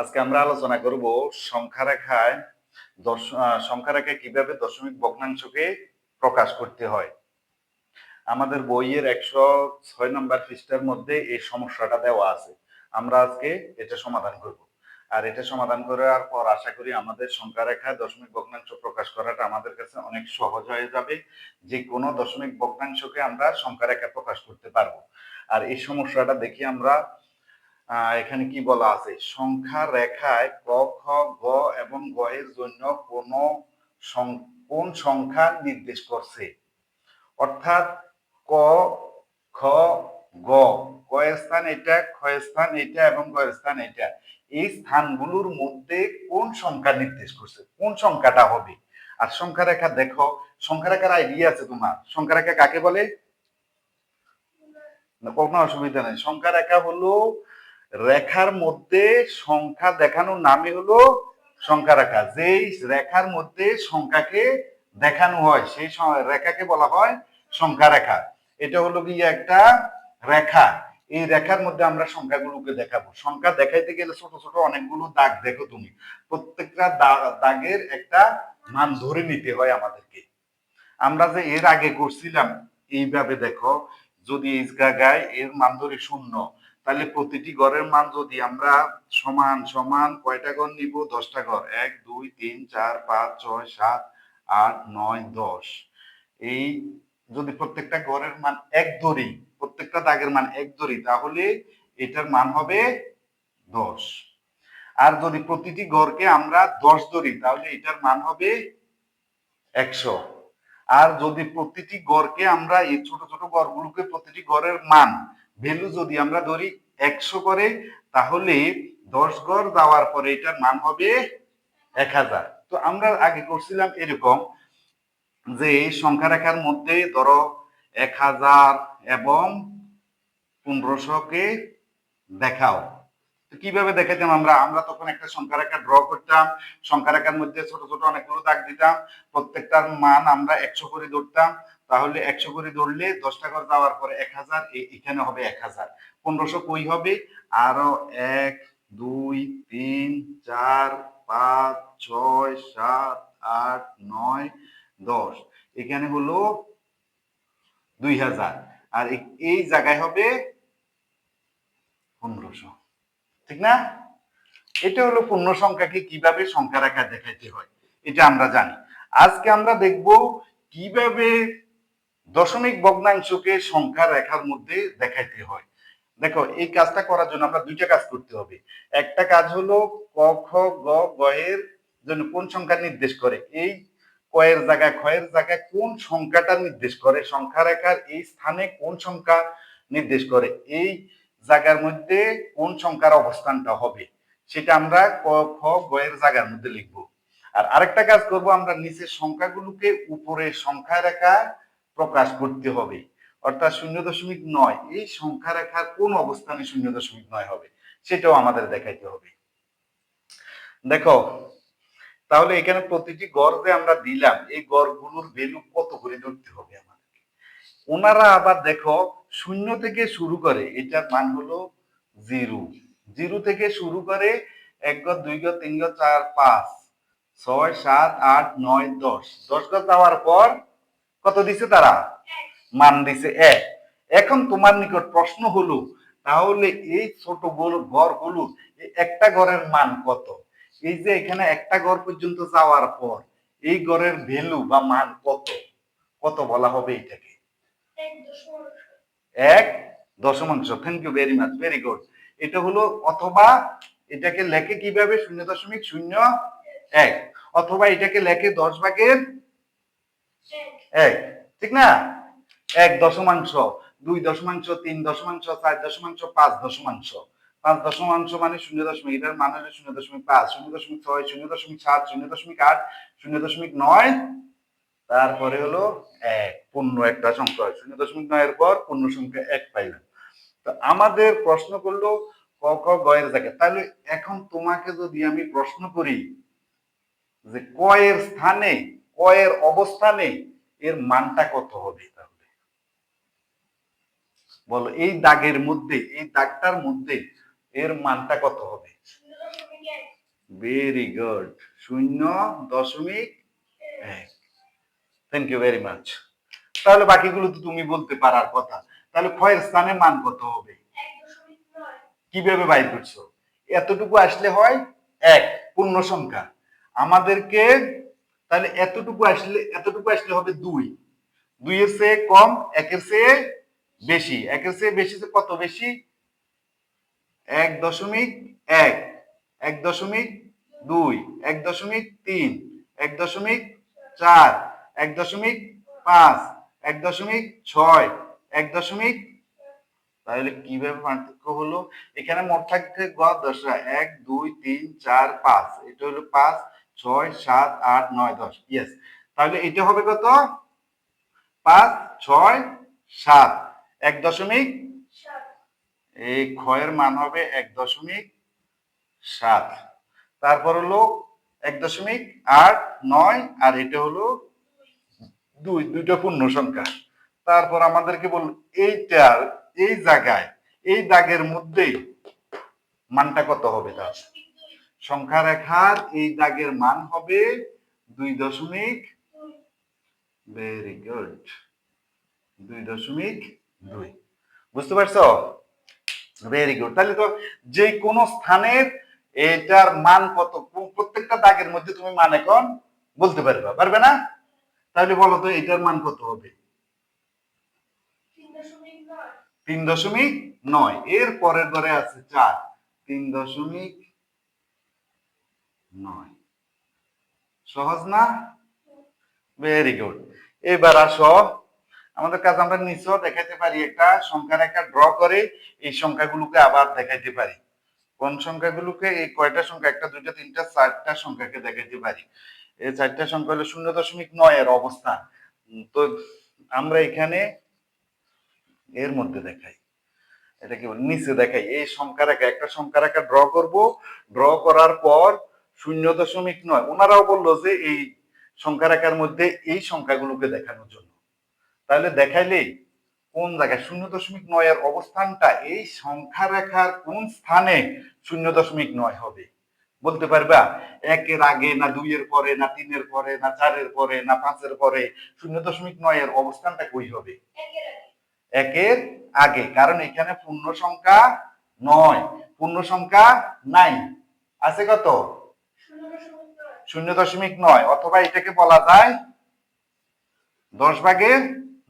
আজকে আমরা আলোচনা করব সংখ্যা রেখায় সংখ্যা রেখায় কীভাবে দশমিক ভগ্নাংশকে প্রকাশ করতে হয়। আমাদের বইয়ের একশো ছয় নম্বর পৃষ্ঠার মধ্যে এই সমস্যাটা দেওয়া আছে। আমরা আজকে এটা সমাধান করব। আর এটা সমাধান করার পর আশা করি আমাদের সংখ্যা রেখায় দশমিক ভগ্নাংশ প্রকাশ করাটা আমাদের কাছে অনেক সহজ হয়ে যাবে। যে কোনো দশমিক ভগ্নাংশকে আমরা সংখ্যা রেখায় প্রকাশ করতে পারব। আর এই সমস্যাটা দেখি আমরা এখানে কি বলা আছে? সংখ্যা রেখায় ক খ গ এবং গ এর জন্য কোন কোন সংখ্যা নির্দেশ করছে? অর্থাৎ ক খ গ। ক স্থান এটা খ স্থান এটা এবং গ স্থান এটা। এই স্থানগুলোর মধ্যে কোন সংখ্যা নির্দেশ করছে? কোন সংখ্যাটা হবে? আর সংখ্যা রেখা দেখো সংখ্যা রেখার আইডিয়া আছে তোমার। সংখ্যা রেখা কাকে বলে? না, কোনো অসুবিধা নেই। সংখ্যা রেখা হলো রেখার মধ্যে সংখ্যা দেখানোর নামই হলো সংখ্যা রেখা। যেই রেখার মধ্যে সংখ্যাকে দেখানো হয়, সেই রেখাকে বলা হয় সংখ্যা রেখা। এটা হলো কি একটা রেখা। এই রেখার মধ্যে আমরা সংখ্যাগুলোকে দেখাবো। সংখ্যা দেখাইতে গেলে ছোট ছোট অনেকগুলো দাগ দেখো তুমি। প্রত্যেকটা দাগের একটা মান ধরে নিতে হয় আমাদেরকে। আমরা যে এর আগে করছিলাম, এইভাবে দেখো, যদি এই জায়গায় এর মান ধরে শূন্য তাহলে প্রতিটি ঘরের মান যদি আমরা সমান সমান কয়টা ঘর নিব? দশটা ঘর। এক, দুই, তিন, চার, পাঁচ, ছয়, সাত, আট, নয়, দশ। এই যদি প্রত্যেকটা ঘরের মান এক ধরি প্রত্যেকটা দাগের মান এক ধরি তাহলে এটার মান হবে দশ। আর যদি প্রতিটি ঘরকে আমরা দশ ধরি তাহলে এটার মান হবে একশো। আর যদি প্রতিটি গড়কে আমরা এই ছোট ছোট গড়গুলোকে প্রতিটি গড়ের মান ভ্যালু যদি আমরা ধরি একশো করে, তাহলে দশ গড় দেওয়ার পরে এটার মান হবে এক হাজার। তো আমরা আগে করছিলাম এরকম যে সংখ্যা রেখার মধ্যে ধরো এক হাজার এবং পনেরোশোকে দেখাও। তো কীভাবে দেখাইতাম আমরা? আমরা তখন একটা সংখ্যা রেখা ড্র করতাম, সংখ্যা রেখার মধ্যে ছোট ছোট অনেকগুলো দাগ দিতাম, প্রত্যেকটার মান আমরা একশো করে ধরতাম তাহলে একশো করে ধরলে দশটা করে দেওয়ার পরে এক হাজার এখানে হবে এক হাজার। পনেরোশো কই হবে? আরও এক, দুই, তিন, চার, পাঁচ, ছয়, সাত, আট, নয়, দশ। এখানে হলো দুই হাজার। আর এই জায়গায় হবে পনেরোশো। ঠিক না? এটা হলো পূর্ণ সংখ্যাকে কীভাবে সংখ্যা রেখা দেখাইতে হয়, এটা আমরা জানি। আজকে আমরা দেখব কীভাবে দশমিক ভগ্নাংশকে সংখ্যা রেখার মধ্যে দেখাইতে হয়। দেখো, এই কাজটা করার জন্য আমরা দুইটা কাজ করতে হবে। একটা কাজ হলো ক, খ, গ জন্য কোন সংখ্যা নির্দেশ করে? এই কয়ের জায়গায় ক্ষয়ের জায়গায় কোন সংখ্যাটা নির্দেশ করে? সংখ্যা রেখার এই স্থানে কোন সংখ্যা নির্দেশ করে? এই জায়গার মধ্যে কোন সংখ্যার অবস্থানটা হবে? সেটা আমরা ক, খ, গ জায়গার মধ্যে লিখব। আর আরেকটা কাজ করব, আমরা নিচের সংখ্যাগুলোকে উপরে সংখ্যা রেখা প্রকাশ করতে হবে। অর্থাৎ শূন্য দশমিক নয়, এই সংখ্যা রেখার কোন অবস্থানে শূন্য দশমিক নয় হবে, সেটাও আমাদের দেখাইতে হবে। দেখো, তাহলে এখানে প্রতিটি গড় যে আমরা দিলাম, এই গড়গুলোর ভ্যালু কত করে ধরতে হবে আমাদেরকে? ওনারা আবার দেখো, শূন্য থেকে শুরু করে, এটার মান হলো জিরো। জিরো থেকে শুরু করে এক গজ, দুই গজ, তিন গজ, চার, পাঁচ, ছয়, সাত, আট, নয়, দশ। দশ গজ দেওয়ার পর কত দিছে তারা? মান দিছে এক। এখন তোমার নিকট প্রশ্ন হলো তাহলে এই ছোট ঘরগুলো একটা ঘরের মান কত? এই যে এখানে একটা ঘর পর্যন্ত যাওয়ার পর এই ঘরের ভ্যালু বা মান কত? কত বলা হবে এটাকে? এক দশমাংশ। Thank you very much very good এটা হলো অথবা এটাকে লেখে কীভাবে? শূন্য দশমিক শূন্য এক। অথবা এটাকে লেখে দশ ভাগের এক ঠিক না? এক দশমাংশ, দুই দশমাংশ, তিন দশমাংশ, চার দশমাংশ, পাঁচ দশমাংশ। পাঁচ দশমাংশ মানে শূন্য দশমিক, এটার মান হলো শূন্য দশমিক পাঁচ, শূন্য দশমিক ছয়, শূন্য দশমিক সাত, শূন্য দশমিক আট, শূন্য দশমিক নয়। তারপরে হলো এক, পূর্ণ একটা সংখ্যা শূন্য দশমিক নয়ের পর পূর্ণ সংখ্যা এক পাইলাম। তো আমাদের প্রশ্ন করল ক ক গয়ের জায়গায়। তাহলে এখন তোমাকে যদি আমি প্রশ্ন করি যে কয়ের স্থানে কয়ের অবস্থানে এর মানটা কত হবে তাহলে? বলো, এই দাগের মধ্যে, এই দাগটার মধ্যে এর মানটা কত হবে? ভেরি গুড শূন্য দশমিক এক। থ্যাংক ইউ ভেরি মাচ তাহলে বাকিগুলো তো তুমি বলতে পারার কথা। তাহলে ক্ষয়ের স্থানে মান কত হবে? কীভাবে বাইর করছ? এতটুকু আসলে হয় এক, পূর্ণ সংখ্যা। আমাদেরকে তাহলে এতটুকু আসলে এতটুকু আসলে হবে দুই। দুইয়ের চেয়ে কম, একের চেয়ে বেশি। একের চেয়ে বেশি কত বেশি? এক দশমিক এক এক দশমিক দুই, এক দশমিক তিন, এক দশমিক চার, এক দশমিক পাঁচ, এক দশমিক ছয়, এক দশমিক তাহলে কীভাবে পার্থক্য হলো? এখানে মোট থাকতে গড় দশটা এক, দুই, তিন, চার, পাঁচ। এটা হলো পাঁচ ছয় সাত আট নয় দশ। ইয়েস তাহলে এটা হবে কত? পাঁচ ছয় সাত। এক দশমিক? এই ক্ষয়ের মান হবে এক দশমিক সাত। তারপর হলো এক দশমিক আট নয় আর এটা হলো দুই। দুইটা পূর্ণ সংখ্যা। তারপর আমাদেরকে বল এইটার এই জায়গায় এই দাগের মধ্যেই মানটা কত হবে তার? সংখ্যা রেখার এই দাগের মান হবে দুই দশমিক ভেরি গুড দুই দশমিক দুই। বুঝতে পারছ? ভেরি গুড তাহলে তো যে কোনো স্থানের এটার মান কত? প্রত্যেকটা দাগের মধ্যে তুমি মান এখন বলতে পারবে পারবে না? তাহলে বলো তো এটার মান কত হবে? তিন দশমিক নয়। এর পরের ঘরে আছে চার। তিন দশমিক নয়। সহজ না? ভেরি গুড এবার আসো। আমাদের কাছে আমরা নিচেও দেখাইতে পারি, একটা সংখ্যার একটা ড্র করে এই সংখ্যাগুলোকে আবার দেখাইতে পারি। কোন সংখ্যাগুলোকে? এই কয়টা সংখ্যা? একটা, দুইটা, তিনটা, চারটা সংখ্যাকে দেখাইতে পারি। এই চারটা সংখ্যা হলো শূন্য দশমিক নয় এর অবস্থান তো আমরা এখানে এর মধ্যে দেখাই। এটা কি? নিচে দেখাই। এই সংখ্যা রেখা একটা সংখ্যা রেখা ড্র করব। ড্র করার পর শূন্য দশমিক নয়। ওনারাও বলল যে এই সংখ্যা রেখার মধ্যে এই সংখ্যাগুলোকে দেখানোর জন্য। তাহলে দেখাইলে কোন জায়গায় শূন্য দশমিক নয়ের অবস্থানটা, এই সংখ্যা রেখার কোন স্থানে শূন্য দশমিক নয় হবে? বলতে পারবা, একের আগে না দুইয়ের পরে, না তিনের পরে, না চারের পরে, না পাঁচের পরে শূন্য দশমিক নয়ের অবস্থানটা কই হবে? একের আগে। কারণ এখানে পূর্ণ সংখ্যা নয়। পূর্ণ সংখ্যা নাই। আছে কত? শূন্য দশমিক নয়, অথবা এটাকে বলা যায় দশ ভাগের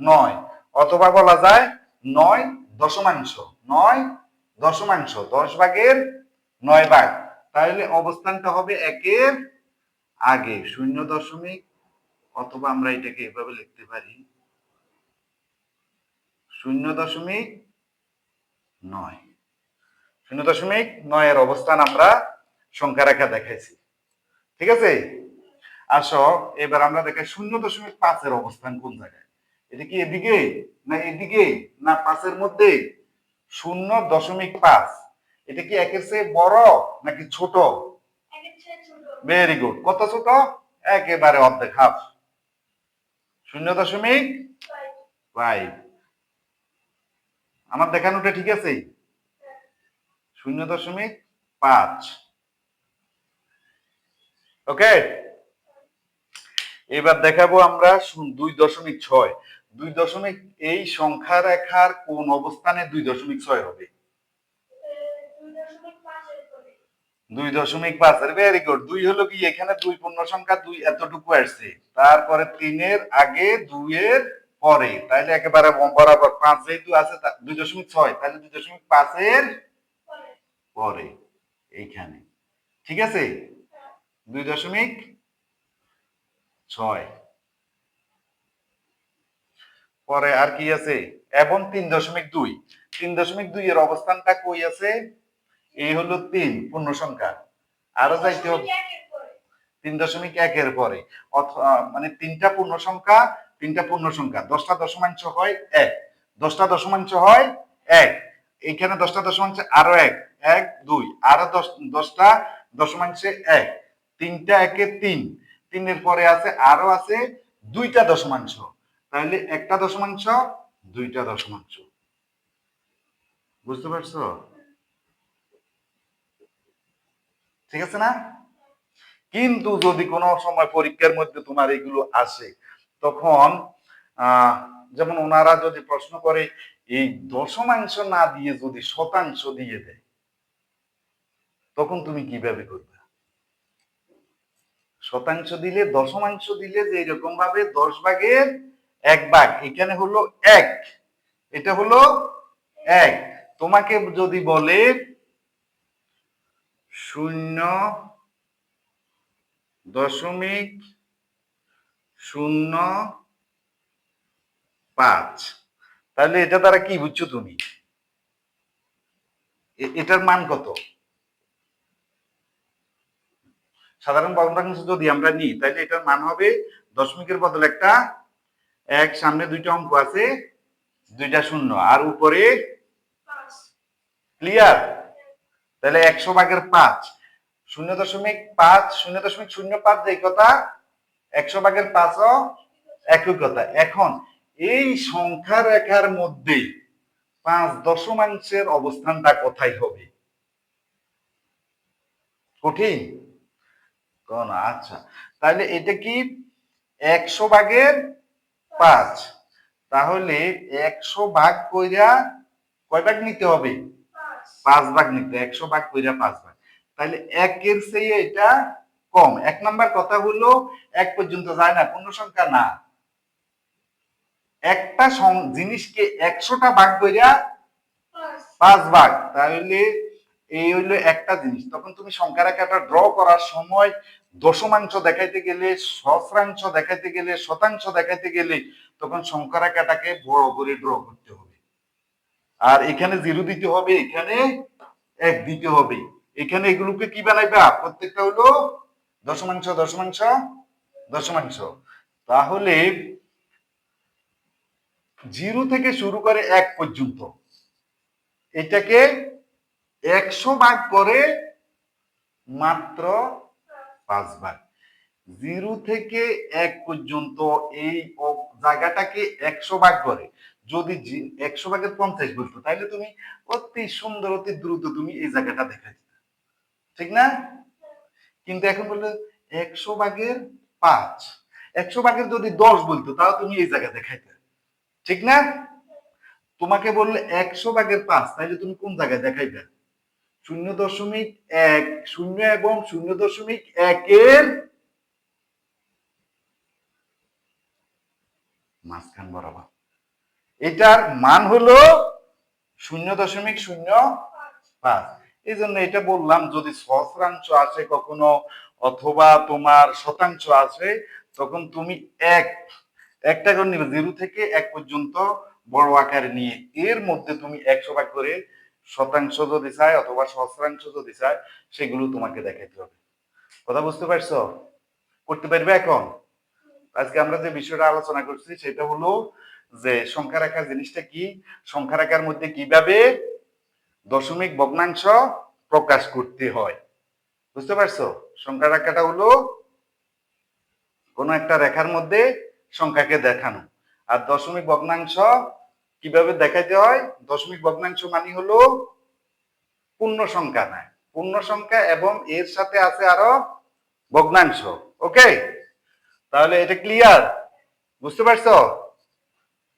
নয়, অথবা বলা যায় নয় দশমাংশ নয় দশমাংশ, দশ ভাগের নয় ভাগ। তাহলে অবস্থানটা হবে একের আগে, শূন্য দশমিক, অথবা আমরা এটাকে এভাবে লিখতে পারি, শূন্য দশমিক নয়। শূন্য দশমিক নয়ের অবস্থান আমরা সংখ্যা রেখা দেখাইছি। ঠিক আছে? আসো এবার আমরা দেখে শূন্য দশমিক পাঁচের অবস্থান কোন জায়গায়? এটা কি এদিকে না এদিকে না পাঁচের মধ্যে? শূন্য দশমিক পাঁচ। এটা কি একের চেয়ে বড় নাকি ছোট? ভেরি গুড কত ছোট? একেবারে অর্ধেক হাফ। শূন্য দশমিক ফাইভ আমার দেখানোটা ঠিক আছে? শূন্য দশমিক পাঁচ। ওকে? এবার দেখাবো আমরা দুই দশমিক ছয়। দুই দশমিক এই সংখ্যা রেখার কোন অবস্থানে দুই দশমিক ছয় হবে? দুই দশমিক পাঁচের ভেরি গুড দুই হলো কি, এখানে দুই পূর্ণ সংখ্যা, দুই এতটুকু আসছে। তারপরে তিনের আগে, দুইয়ের পরে। তাইলে একেবারে বরাবর। পাঁচ যেহেতু আছে দুই দশমিক ছয় তাহলে দুই দশমিক পাঁচের পরে। এইখানে। ঠিক আছে? দুই দশমিক ছয়। পরে আর কি আছে? এবং তিন দশমিক দুই। তিন দশমিক দুই এর অবস্থানটা কই আছে? এই হলো তিন, পূর্ণ সংখ্যা। আরও যাইতে তিন দশমিক একের পরে। মানে তিনটা পূর্ণ সংখ্যা, তিনটা পূর্ণ সংখ্যা। দশটা দশমাংশ হয় এক। দশটা দশমাংশ হয় এক। এইখানে দশটা দশমাংশ আরও এক। এক, দুই। আরও দশ দশটা দশমাংশে এক। তিনটা একে তিন। তিনের পরে আছে, আরও আছে দুইটা দশমাংশ। তাহলে একটা দশমাংশ, দুইটা দশমাংশ। বুঝতে পারছ? ঠিক আছে না? কিন্তু যদি কোনো সময় পরীক্ষার মধ্যে তোমার এগুলো আসে, তখন যেমন ওনারা যদি প্রশ্ন করে, এই দশমাংশ না দিয়ে যদি শতাংশ দিয়ে দেয়, তখন তুমি কীভাবে করবে? শতাংশ দিলে, দশমাংশ দিলে যে এরকম ভাবে দশ ভাগের এক ভাগ, এখানে হলো এক। এটা হলো এক। তোমাকে যদি বলে শূন্য দশমিক শূন্য পাঁচ। তাহলে এটা দ্বারা কি বুঝছ তুমি? এটার মান কত? সাধারণ ভগ্নাংশ যদি আমরা নিই, তাহলে এটার মান হবে দশমিকের বদলে একটা, এক, সামনে দুইটা অঙ্ক আছে, দুইটা শূন্য, আর উপরে ক্লিয়ার তাহলে একশো ভাগের পাঁচ, শূন্য দশমিক পাঁচ, শূন্য দশমিক শূন্য পাঁচ যে কথা একশো ভাগের পাঁচও একই কথা এখন এই সংখ্যা রেখার মধ্যে পাঁচ দশমাংশের অবস্থানটা কোথায় হবে? কঠিন? কোন? আচ্ছা। তাহলে এটা কি একশো ভাগের পাঁচ? তাহলে একশো ভাগ কইরা কয় ভাগ নিতে হবে? পাঁচ ভাগ নিতে একশো ভাগ কইরা পাঁচ ভাগ। তাহলে একের চেয়ে এটা কম। এক নাম্বার কথা হলো এক পর্যন্ত যায় না পূর্ণ সংখ্যা না। একটা জিনিসকে একশোটা ভাগ কইরা পাঁচ ভাগ। তাহলে এই হইল একটা জিনিস। তখন তুমি সংখ্যা রেখাটা ড্র করার সময় দশমাংশ দেখাইতে গেলে, সহস্রাংশ দেখাইতে গেলে, শতাংশ দেখাইতে গেলে তখন সংখ্যা রেখাটাকে বড় করে ড্র করতে হবে। আর এখানে জিরো দিতে হবে, এখানে এক দিতে হবে। এখানে এগুলোকে কি বানাইবা? প্রত্যেকটা হলো দশমাংশ দশমাংশ দশমাংশ। তাহলে জিরো থেকে শুরু করে এক পর্যন্ত এটাকে একশো ভাগ করে মাত্র পাঁচ ভাগ। জিরো থেকে এক পর্যন্ত এই জায়গাটাকে একশো ভাগ করে। যদি একশো ভাগের পঞ্চাশ বলতো তাহলে তুমি অতি সুন্দর, অতি দ্রুত তুমি এই জায়গাটা দেখা ঠিক না? কিন্তু এখন বললে একশো ভাগের পাঁচ। একশো ভাগের যদি দশ বলতো, তাও তুমি এই জায়গা দেখাইতে। ঠিক না? তোমাকে বললে একশো ভাগের পাঁচ তাহলে তুমি কোন জায়গায় দেখাইবে? শূন্য দশমিক এক, শূন্য এবং শূন্য দশমিক একের মাঝখান বরাবর। এটার মান হলো শূন্য দশমিক শূন্য পাঁচ। এই জন্য এটা বললাম, যদি সহস্রাংশ আসে কখনো অথবা তোমার শতাংশ আসে, তখন তুমি এক, একটা করে নিবে। জিরো থেকে এক পর্যন্ত বড় আকারে নিয়ে এর মধ্যে তুমি একশো ভাগ করে শতাংশ যদি চায় অথবা সহস্রাংশ যদি চায়, সেগুলো তোমাকে দেখাইতে হবে। কথা বুঝতে পারছ? করতে পারবে এখন? আজকে আমরা যে বিষয়টা আলোচনা করছি, সেটা হলো যে সংখ্যা রেখা জিনিসটা কি? সংখ্যা রেখার মধ্যে কীভাবে দশমিক ভগ্নাংশ প্রকাশ করতে হয়? বুঝতে পারছ? সংখ্যা রেখাটা হলো কোন একটা রেখার মধ্যে সংখ্যাকে দেখানো। আর দশমিক ভগ্নাংশ কীভাবে দেখাইতে হয়? দশমিক ভগ্নাংশ মানে হলো পূর্ণ সংখ্যা না পূর্ণ সংখ্যা এবং এর সাথে আছে আরও ভগ্নাংশ। ওকে তাহলে এটা ক্লিয়ার বুঝতে পারছ?